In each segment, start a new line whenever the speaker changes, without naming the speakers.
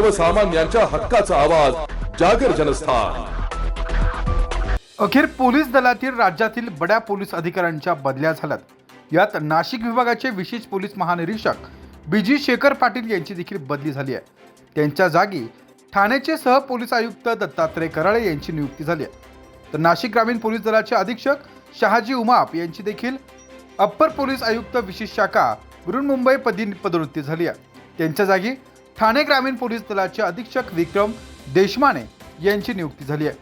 सर्वसामान्यांच्या हक्काचा आवाज जागर जनस्थान.
अखेर पोलीस दलातील राज्यातील बड्या पोलीस अधिकाऱ्यांच्या बदल्या झाल्यात. यात नाशिक विभागाचे विशेष पोलीस महानिरीक्षक बीजी शेखर पाटील यांची देखील बदली झाली आहे. त्यांच्या जागी ठाण्याचे सह पोलीस आयुक्त दत्तात्रय कराळे यांची नियुक्ती झाली आहे. तर नाशिक ग्रामीण पोलीस दलाचे अधीक्षक शहाजी उमाप यांची देखील अप्पर पोलीस आयुक्त विशेष शाखा बृहन्मुंबई पदी पदोन्नती झाली आहे. त्यांच्या जागी ठाणे ग्रामीण पोलीस दलाचे अधीक्षक विक्रम देशमाने यांची नियुक्ती झाली आहे.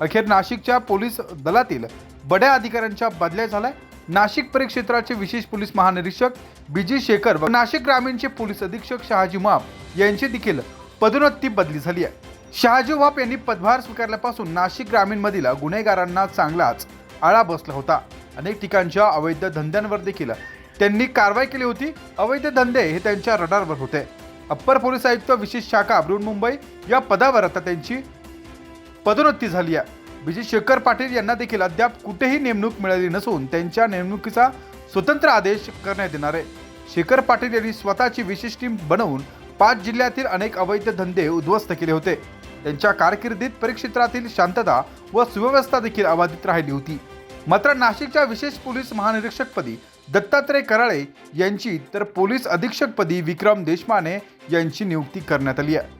अखेर नाशिकच्या पोलीस दलातील बड्या अधिकाऱ्यांच्या बदल्या झाल्या. नाशिक परिक्षेत्राचे विशेष पोलीस महानिरीक्षक बीजी शेखर व नाशिक ग्रामीणचे पोलीस अधीक्षक शहाजी माप यांची देखील पदोन्नती बदली झाली आहे. शहाजी वाप यांनी पदभार स्वीकारल्यापासून नाशिक ग्रामीणमधील गुन्हेगारांना चांगलाच आळा बसला होता. अनेक ठिकाणच्या अवैध धंद्यांवर देखील त्यांनी कारवाई केली होती. अवैध धंदे हे त्यांच्या रडारवर होते. अप्पर पोलीस आयुक्त विशेष शाखा बृहन्मुंबई या पदावर आता त्यांची पदोन्नती झाली आहे. विजय शेखर पाटील यांना देखील अद्याप कुठेही नेमणूक मिळाली नसून त्यांच्या नेमणुकीचा स्वतंत्र आदेश करण्यात येणार आहे. शेखर पाटील यांनी स्वतःची विशेष टीम बनवून पाच जिल्ह्यातील अनेक अवैध धंदे उद्ध्वस्त केले होते. त्यांच्या कारकिर्दीत परिक्षेत्रातील शांतता व सुव्यवस्था देखील अबाधित राहिली होती. मात्र नाशिकच्या विशेष पोलीस महानिरीक्षकपदी दत्तात्रय कराळे यांची तर पोलीस अधीक्षकपदी विक्रम देशमाने यांची नियुक्ती करण्यात आली आहे.